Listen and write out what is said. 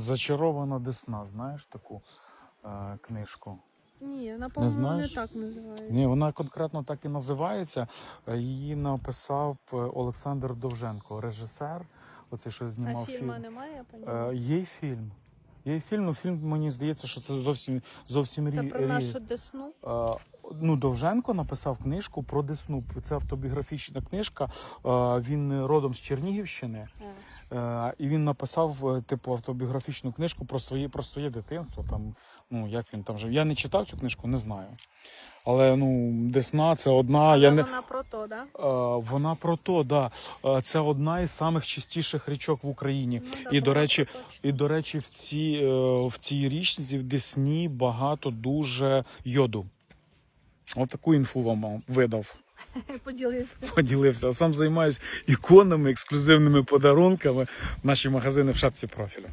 Зачарована Десна, знаєш таку е, книжку? Ні, вона, по-моєму, не, знаєш? так називається. Ні, вона конкретно так і називається. Е, Її написав е, Олександр Довженко, режисер. Оцей, що знімав а фільму фільм. немає, я? Е, є фільм. Є фільм, ну фільм мені здається, що це зовсім зовсім рі, про нашу десну. Е, Ну, Довженко написав книжку про Десну. Це автобіографічна книжка. Е, Він родом з Чернігівщини. Е, І він написав е, типу автобіографічну книжку про своє про своє дитинство. Там ну як він там жив. Я не читав цю книжку, не знаю. Але ну Десна це одна. Я не Вона про то, да? е, вона про то, да. Е, Це одна із самих чистіших річок в Україні. Ну, І, до речі. І до речі, в цій е, в цій річці в Десні багато дуже йоду. Отаку інфу вам видав, поділився. поділився. Сам займаюсь іконами, ексклюзивними подарунками. Наші магазини в шапці профілю.